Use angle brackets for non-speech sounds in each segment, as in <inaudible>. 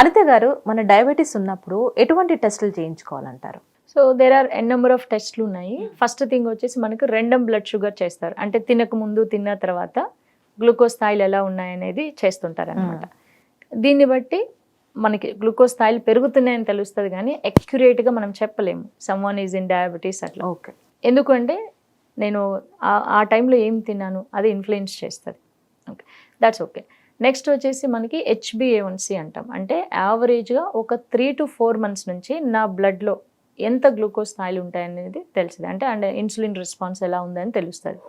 అనిత గారు మన డయాబెటీస్ ఉన్నప్పుడు ఎటువంటి టెస్టులు చేయించుకోవాలంటారు? So there are N number of టెస్ట్లు ఉన్నాయి. ఫస్ట్ థింగ్ వచ్చేసి మనకు రెండమ్ బ్లడ్ షుగర్ చేస్తారు. అంటే తినక ముందు తిన్న తర్వాత గ్లూకోజ్ స్థాయిలు ఎలా ఉన్నాయనేది చేస్తుంటారు అనమాట దీన్ని బట్టి మనకి గ్లూకోజ్ స్థాయిలు పెరుగుతున్నాయని తెలుస్తుంది కానీ accurate గా మనం చెప్పలేము. Someone is in diabetes అట్లా. ఓకే. ఎందుకంటే నేను ఆ టైంలో ఏం తిన్నాను అది ఇన్ఫ్లుయెన్స్ చేస్తుంది. ఓకే దాట్స్ ఓకే నెక్స్ట్ వచ్చేసి మనకి హెచ్బిఏవన్సీ అంటాం. అంటే యావరేజ్గా ఒక త్రీ టు ఫోర్ మంత్స్ నుంచి నా బ్లడ్లో ఎంత గ్లూకోజ్ స్థాయిలు ఉంటాయనేది తెలిసింది అంటే అండ్ ఇన్సులిన్ రెస్పాన్స్ ఎలా ఉందని తెలుస్తుంది.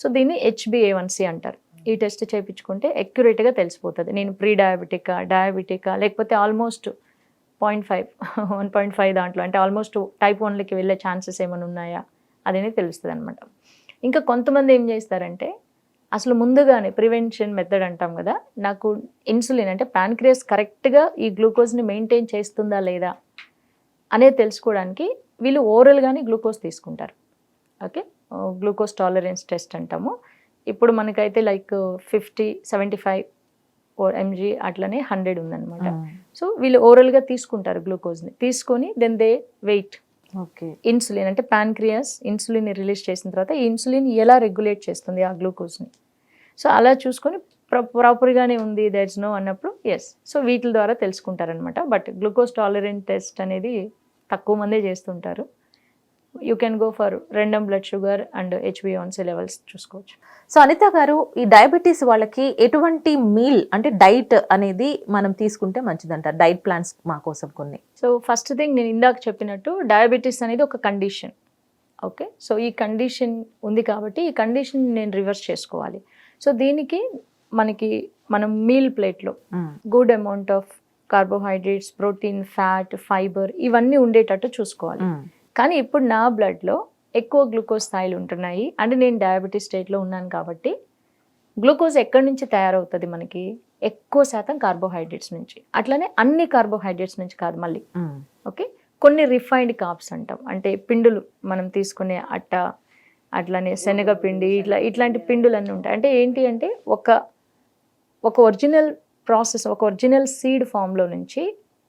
సో దీన్ని హెచ్బిఏవన్సి అంటారు. ఈ టెస్ట్ చేయించుకుంటే అక్యురేట్గా తెలిసిపోతుంది. నేను ప్రీ డయాబెటికా డయాబెటికా లేకపోతే almost point five one point five దాంట్లో అంటే ఆల్మోస్ట్ టైప్ వన్లకి వెళ్ళే ఛాన్సెస్ ఏమైనా ఉన్నాయా అనేది తెలుస్తుంది అనమాట ఇంకా కొంతమంది ఏం చేస్తారంటే అసలు ముందుగానే ప్రివెన్షన్ మెథడ్ అంటాం కదా నాకు ఇన్సులిన్ అంటే ప్యాన్క్రియాస్ కరెక్ట్గా ఈ గ్లూకోజ్ని మెయింటైన్ చేస్తుందా లేదా అనేది తెలుసుకోవడానికి వీళ్ళు ఓరల్గానే గ్లూకోజ్ తీసుకుంటారు. ఓకే? గ్లూకోజ్ టాలరెన్స్ టెస్ట్ అంటాము. ఇప్పుడు మనకైతే like fifty seventy five mg అట్లనే హండ్రెడ్ ఉందన్నమాట. సో వీళ్ళు ఓరల్గా తీసుకుంటారు గ్లూకోజ్ని. తీసుకొని దెన్ దే వెయిట్. ఇన్సులిన్ అంటే ప్యాన్క్రియాస్ ఇన్సులిన్ రిలీజ్ చేసిన తర్వాత ఈ ఇన్సులిన్ ఎలా రెగ్యులేట్ చేస్తుంది ఆ గ్లూకోజ్ని? సో అలా చూసుకొని ప్రాపర్గానే ఉంది దట్స్ నో అన్నప్పుడు ఎస్ సో వీటి ద్వారా తెలుసుకుంటారనమాట బట్ గ్లూకోజ్ టాలరెంట్ టెస్ట్ అనేది తక్కువ మందే చేస్తుంటారు. You can go for random blood sugar and హెచ్బిఓన్సీ levels చూసుకోవచ్చు. సో అనిత గారు ఈ డయాబెటీస్ వాళ్ళకి ఎటువంటి మీల్ అంటే డైట్ అనేది మనం తీసుకుంటే మంచిదంటారు డైట్ ప్లాన్స్ మా కోసం కొన్ని. సో ఫస్ట్ థింగ్ నేను ఇందాక చెప్పినట్టు డయాబెటీస్ అనేది ఒక కండిషన్. ఓకే? సో ఈ కండిషన్ ఉంది కాబట్టి ఈ కండిషన్ నేను రివర్స్ చేసుకోవాలి. సో దీనికి మనకి మనం మీల్ ప్లేట్లో good amount of carbohydrates protein fat fibre ఇవన్నీ ఉండేటట్టు చూసుకోవాలి. కానీ ఇప్పుడు నా బ్లడ్లో ఎక్కువ గ్లూకోజ్ స్థాయిలు ఉంటున్నాయి. అంటే నేను డయాబెటీస్ స్టేట్లో ఉన్నాను కాబట్టి గ్లూకోజ్ ఎక్కడి నుంచి తయారవుతుంది మనకి? ఎక్కువ శాతం కార్బోహైడ్రేట్స్ నుంచి. అట్లనే అన్ని కార్బోహైడ్రేట్స్ నుంచి కాదు మళ్ళీ. ఓకే? కొన్ని రిఫైన్డ్ కార్బ్స్ అంటాం. అంటే పిండులు మనం తీసుకునే అట్ట అట్లనే శనగపిండి ఇట్లా ఇట్లాంటి పిండులు అన్నీ ఉంటాయి. అంటే ఏంటి అంటే ఒక ఒక ఒరిజినల్ ప్రాసెస్ ఒక ఒరిజినల్ సీడ్ ఫామ్లో నుంచి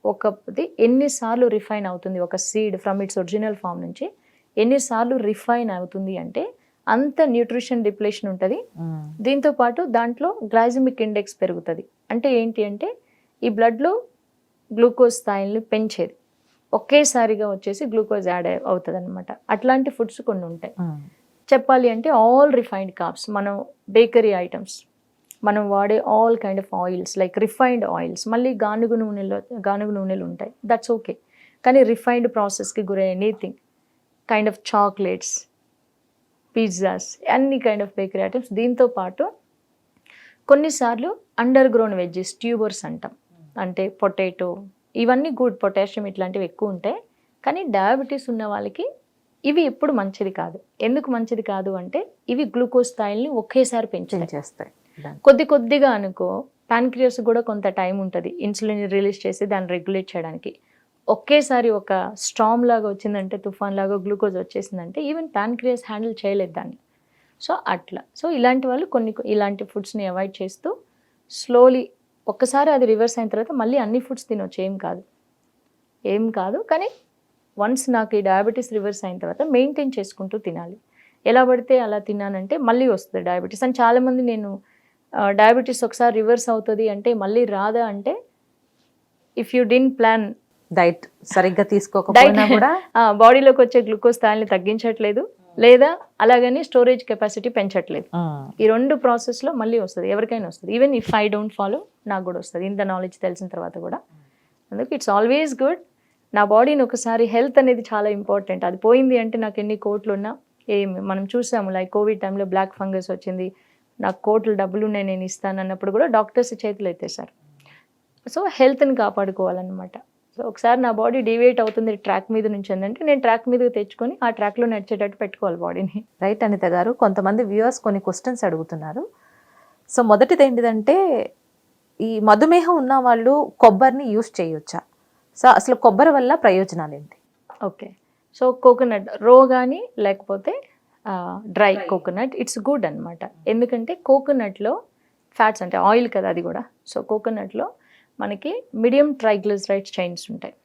ఒకది ఎన్నిసార్లు రిఫైన్ అవుతుంది ఒక seed from its original form నుంచి? ఎన్నిసార్లు రిఫైన్ అవుతుంది అంటే అంత న్యూట్రిషన్ డిప్లేషన్ ఉంటుంది. దీంతో పాటు దాంట్లో గ్లైజమిక్ ఇండెక్స్ పెరుగుతుంది. అంటే ఏంటి అంటే ఈ బ్లడ్లో గ్లూకోజ్ స్థాయిల్ని పెంచేది. ఒకేసారిగా వచ్చేసి గ్లూకోజ్ యాడ్ అవుతుంది అనమాట అట్లాంటి ఫుడ్స్ కొన్ని ఉంటాయి. చెప్పాలి అంటే ఆల్ రిఫైన్డ్ కార్బ్స్ మనం బేకరీ ఐటమ్స్ మనం వాడే all kind of oils like refined oils మళ్ళీ గానుగు నూనెలో గానుగు నూనెలు ఉంటాయి. దట్స్ ఓకే కానీ రిఫైన్డ్ ప్రాసెస్కి గురై anything kind of chocolates pizzas అన్ని కైండ్ ఆఫ్ బేకరీ ఐటమ్స్ దీంతో పాటు కొన్నిసార్లు అండర్ గ్రౌండ్ వెజ్జెస్ ట్యూబర్స్ అంటాం. అంటే పొటాటో ఇవన్నీ గుడ్ పొటాషియం ఇట్లాంటివి ఎక్కువ ఉంటాయి కానీ డయాబెటీస్ ఉన్న వాళ్ళకి ఇవి ఎప్పుడు మంచిది కాదు. ఎందుకు మంచిది కాదు అంటే ఇవి గ్లూకోజ్ స్థాయిల్ని ఒకేసారి పెంచేస్తాయి. చేస్తాయి కొద్ది కొద్దిగా అనుకో ప్యాన్క్రియాస్ కూడా కొంత టైం ఉంటుంది ఇన్సులిన్ రిలీజ్ చేసి దాన్ని రెగ్యులేట్ చేయడానికి. ఒకేసారి ఒక స్టామ్ లాగా వచ్చిందంటే తుఫాన్ లాగా గ్లూకోజ్ వచ్చేసిందంటే ఈవెన్ ప్యాన్క్రియాస్ హ్యాండిల్ చేయలేదు దాన్ని. సో అట్లా. సో ఇలాంటి వాళ్ళు కొన్ని ఇలాంటి ఫుడ్స్ని అవాయిడ్ చేస్తూ స్లోలీ ఒక్కసారి అది రివర్స్ అయిన తర్వాత మళ్ళీ అన్ని ఫుడ్స్ తినొచ్చు. ఏం కాదు. ఏం కాదు. కానీ వన్స్ నాకు ఈ డయాబెటీస్ రివర్స్ అయిన తర్వాత మెయింటైన్ చేసుకుంటూ తినాలి. ఎలా పడితే అలా తిన్నానంటే మళ్ళీ వస్తుంది డయాబెటీస్ అని చాలామంది నేను డయాబెటీస్ ఒకసారి రివర్స్ అవుతుంది అంటే మళ్ళీ రాదా అంటే if you didn't plan diet సరిగ్గా తీసుకోకపోయినా కూడా <laughs> బాడీలోకి వచ్చే గ్లూకోజ్ స్థాయిని తగ్గించట్లేదు. లేదా అలాగని స్టోరేజ్ కెపాసిటీ పెంచట్లేదు. ఈ రెండు ప్రాసెస్లో మళ్ళీ వస్తుంది. ఎవరికైనా వస్తుంది. Even if I don't follow నాకు కూడా వస్తుంది. ఇంత నాలెడ్జ్ తెలిసిన తర్వాత కూడా. అందుకే ఇట్స్ ఆల్వేస్ గుడ్ నా బాడీని ఒకసారి హెల్త్ అనేది చాలా ఇంపార్టెంట్ అది పోయింది అంటే నాకు ఎన్ని కోట్లు ఉన్నా ఏమి మనం చూసాము లైక్ కోవిడ్ టైంలో బ్లాక్ ఫంగస్ వచ్చింది. నాకు కోట్లు డబ్బులు ఉన్నాయి నేను ఇస్తాను అన్నప్పుడు కూడా డాక్టర్స్ చేతులు ఎత్తేసారు సో హెల్త్ని కాపాడుకోవాలన్నమాట. సో ఒకసారి నా బాడీ డివేట్ అవుతుంది ట్రాక్ మీద నుంచి ఏంటంటే నేను ట్రాక్ మీదకి తెచ్చుకొని ఆ ట్రాక్లో నడిచేటట్టు పెట్టుకోవాలి బాడీని. రైట్ అనిత గారు. కొంతమంది వ్యూవర్స్ కొన్ని క్వశ్చన్స్ అడుగుతున్నారు. సో మొదటిది ఏంటిదంటే ఈ మధుమేహం ఉన్న వాళ్ళు కొబ్బరిని యూస్ చేయొచ్చా? సో అసలు కొబ్బరి వల్ల ప్రయోజనాలు ఏంటి? ఓకే. సో కోకోనట్ రో కానీ లేకపోతే డ్రై కోకోనట్. ఇట్స్ గుడ్ అనమాట ఎందుకంటే కోకోనట్లో ఫ్యాట్స్ అంటే ఆయిల్ కదా అది కూడా. సో కోకోనట్లో మనకి మీడియం ట్రైగ్లిజరైడ్ చైన్స్ ఉంటాయి.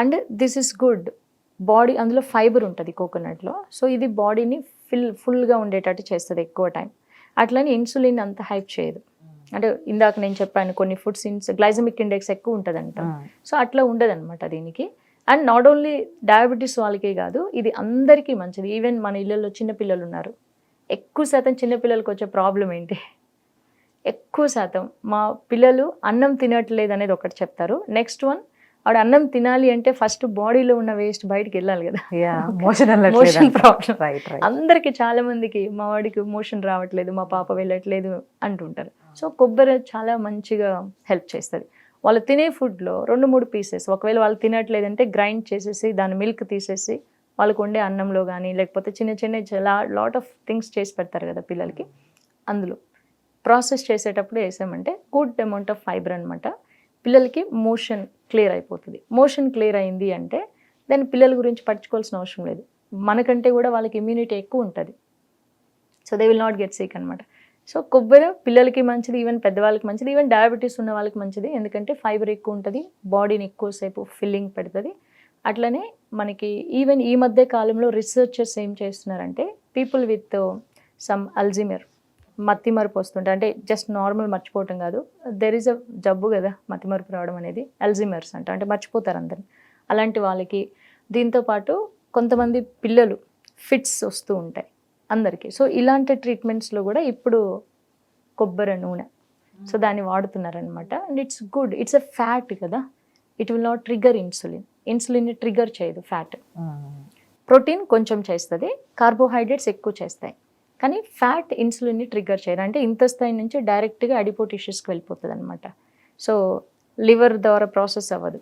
And this is good body అందులో ఫైబర్ ఉంటుంది కోకోనట్లో. సో ఇది బాడీని ఫిల్ ఫుల్గా ఉండేటట్టు చేస్తుంది ఎక్కువ టైం అట్లని ఇన్సులిన్ అంత హైప్ చేయదు. అంటే ఇందాక నేను చెప్పాను కొన్ని ఫుడ్స్ ఇన్స్ గ్లైజమిక్ ఇండెక్స్ ఎక్కువ ఉంటుందంట. సో అట్లా ఉండదన్నమాట దీనికి. అండ్ నాట్ ఓన్లీ డయాబెటీస్ వాళ్ళకే కాదు ఇది అందరికీ మంచిది. ఈవెన్ మన ఇళ్ళల్లో చిన్న పిల్లలు ఉన్నారు ఎక్కువ శాతం చిన్న పిల్లలకు వచ్చే ప్రాబ్లం ఏంటి? ఎక్కువ శాతం మా పిల్లలు అన్నం తినట్లేదు అనేది ఒకటి చెప్తారు. నెక్స్ట్ వన్ ఆవిడ అన్నం తినాలి అంటే ఫస్ట్ బాడీలో ఉన్న వేస్ట్ బయటికి వెళ్ళాలి కదా. మోషన్ మోషన్ ప్రాబ్లం అందరికి చాలా మందికి మా వాడికి మోషన్ రావట్లేదు మా పాప వెళ్ళట్లేదు అంటుంటారు. సో కొబ్బరి చాలా మంచిగా హెల్ప్ చేస్తుంది. వాళ్ళు తినే ఫుడ్లో రెండు మూడు పీసెస్ ఒకవేళ వాళ్ళు తినట్లేదంటే గ్రైండ్ చేసేసి దాని మిల్క్ తీసేసి వాళ్ళకు వండే అన్నంలో కానీ లేకపోతే చిన్న చిన్న లాట్ ఆఫ్ థింగ్స్ చేసి పెడతారు కదా పిల్లలకి అందులో. ప్రాసెస్ చేసేటప్పుడు వేసామంటే గుడ్ అమౌంట్ ఆఫ్ ఫైబర్ అనమాట పిల్లలకి మోషన్ క్లియర్ అయిపోతుంది. మోషన్ క్లియర్ అయింది అంటే దాని పిల్లల గురించి పట్టించుకోవాల్సిన అవసరం లేదు. మనకంటే కూడా వాళ్ళకి ఇమ్యూనిటీ ఎక్కువ ఉంటుంది. So they will not get sick అనమాట సో కొబ్బరి పిల్లలకి మంచిది ఈవెన్ పెద్దవాళ్ళకి మంచిది ఈవెన్ డయాబెటీస్ ఉన్న వాళ్ళకి మంచిది. ఎందుకంటే ఫైబర్ ఎక్కువ ఉంటుంది బాడీని ఎక్కువసేపు ఫిల్లింగ్ పెడుతుంది. అట్లనే మనకి ఈవెన్ ఈ మధ్య కాలంలో రీసెర్చర్స్ ఏం చేస్తున్నారంటే పీపుల్ విత్ సమ్ అల్జిమర్ మత్తి మరుపు వస్తుంటే అంటే జస్ట్ నార్మల్ మర్చిపోవటం కాదు దెర్ ఈజ్ అ జబ్బు కదా మత్తి మరుపు రావడం అనేది అల్జిమర్స్ అంట అంటే మర్చిపోతారు అందరిని అలాంటి వాళ్ళకి దీంతో పాటు కొంతమంది పిల్లలు ఫిట్స్ వస్తూ ఉంటాయి. అందరికీ. సో ఇలాంటి ట్రీట్మెంట్స్లో కూడా ఇప్పుడు కొబ్బరి నూనె. సో దాన్ని వాడుతున్నారనమాట and it's good. It's a fat కదా. It will not trigger insulin. Insulin trigger చేయదు ఫ్యాట్. ప్రోటీన్ కొంచెం చేస్తుంది. కార్బోహైడ్రేట్స్ ఎక్కువ చేస్తాయి. కానీ ఫ్యాట్ ఇన్సులిన్ని ట్రిగర్ చేయరు అంటే ఇంత స్థాయి నుంచి డైరెక్ట్గా అడిపో టిష్యూస్కి వెళ్ళిపోతుంది అనమాట సో లివర్ ద్వారా ప్రాసెస్ అవ్వదు.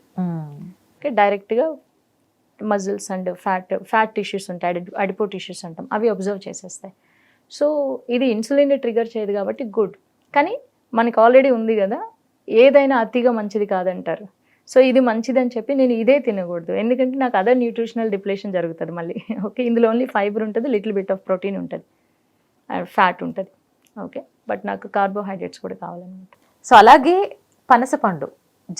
ఓకే డైరెక్ట్గా muscles and fat fat tissues ఉంటాయి అడి అడిపో టిష్యూస్ అంటాం అవి అబ్జర్వ్ చేసేస్తాయి. సో ఇది ఇన్సులిన్ ట్రిగర్ చేయదు కాబట్టి గుడ్. కానీ మనకి ఆల్రెడీ ఉంది కదా ఏదైనా అతిగా మంచిది కాదంటారు. సో ఇది మంచిదని చెప్పి నేను ఇదే తినకూడదు. ఎందుకంటే నాకు అదర్ న్యూట్రిషనల్ డిప్లేషన్ జరుగుతుంది మళ్ళీ. <laughs> ఓకే ఇందులో ఓన్లీ ఫైబర్ ఉంటుంది లిటిల్ బిట్ ఆఫ్ ప్రోటీన్ ఉంటుంది. ఫ్యాట్ ఉంటుంది. ఓకే బట్ నాకు కార్బోహైడ్రేట్స్ కూడా కావాలన్నమాట. సో అలాగే పనసపండు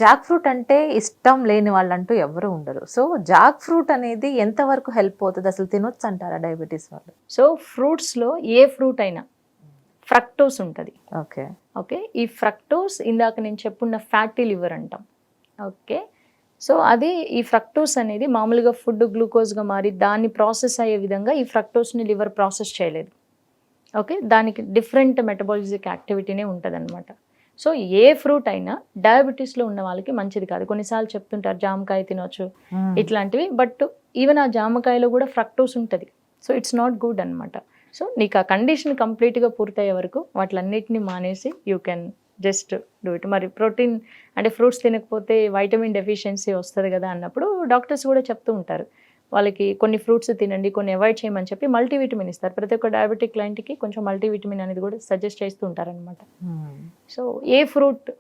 జాక్ ఫ్రూట్ అంటే ఇష్టం లేని వాళ్ళంటూ ఎవరు ఉండరు. సో జాక్ ఫ్రూట్ అనేది ఎంతవరకు హెల్ప్ అవుతుంది? అసలు తినొచ్చు అంటారా డయాబెటీస్ వాళ్ళు? సో ఫ్రూట్స్లో ఏ ఫ్రూట్ అయినా ఫ్రక్టోస్ ఉంటుంది. ఓకే. ఓకే? ఈ ఫ్రక్టోస్ ఇందాక నేను చెప్పున్న ఫ్యాటీ లివర్ అంటాం. ఓకే? సో అది ఈ ఫ్రక్టోస్ అనేది మామూలుగా ఫుడ్ గ్లూకోజ్గా మారి దాన్ని ప్రాసెస్ అయ్యే విధంగా ఈ ఫ్రక్టోస్ని లివర్ ప్రాసెస్ చేయలేదు. ఓకే? దానికి డిఫరెంట్ మెటబాలిజిక్ యాక్టివిటీనే ఉంటుంది సో ఏ ఫ్రూట్ అయినా డయాబెటీస్లో ఉన్న వాళ్ళకి మంచిది కాదు. కొన్నిసార్లు చెప్తుంటారు జామకాయ తినొచ్చు. ఇట్లాంటివి. బట్ ఈవెన్ ఆ జామకాయలో కూడా ఫ్రక్టోస్ ఉంటుంది. సో ఇట్స్ నాట్ గుడ్ అనమాట సో నీకు ఆ కండిషన్ కంప్లీట్గా పూర్తయ్యే వరకు వాటిలన్నిటిని మానేసి you can just do it. మరి ప్రోటీన్ అంటే ఫ్రూట్స్ తినకపోతే వైటమిన్ డెఫిషియన్సీ వస్తుంది కదా అన్నప్పుడు డాక్టర్స్ కూడా చెప్తూ ఉంటారు. వాళ్ళకి కొన్ని ఫ్రూట్స్ తినండి కొన్ని అవాయిడ్ చేయమని చెప్పి మల్టీవిటమిన్ ఇస్తారు. ప్రతి ఒక్క డయాబెటిక్ క్లయింట్కి కొంచెం మల్టీవిటమిన్ అనేది కూడా సజెస్ట్ చేస్తూ ఉంటారనమాట so a fruit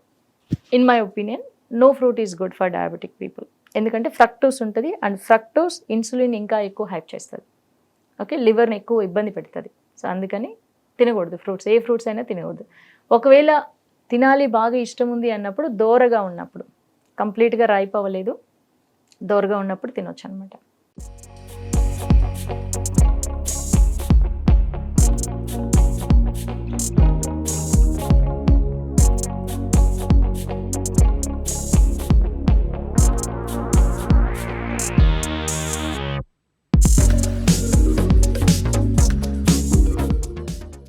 in my opinion no fruit is good for diabetic people ఎందుకంటే ఫ్రక్టోస్ ఉంటుంది అండ్ ఫ్రక్టోస్ ఇన్సులిన్ ఇంకా ఎక్కువ హైప్ చేస్తుంది. ఓకే లివర్ని ఎక్కువ ఇబ్బంది పెడుతుంది. సో అందుకని తినకూడదు ఫ్రూట్స్ ఏ ఫ్రూట్స్ అయినా తినకూడదు. ఒకవేళ తినాలి బాగా ఇష్టం ఉంది అన్నప్పుడు దోరగా ఉన్నప్పుడు కంప్లీట్గా రైప్ అవ్వలేదు దోరగా ఉన్నప్పుడు తినొచ్చు అనమాట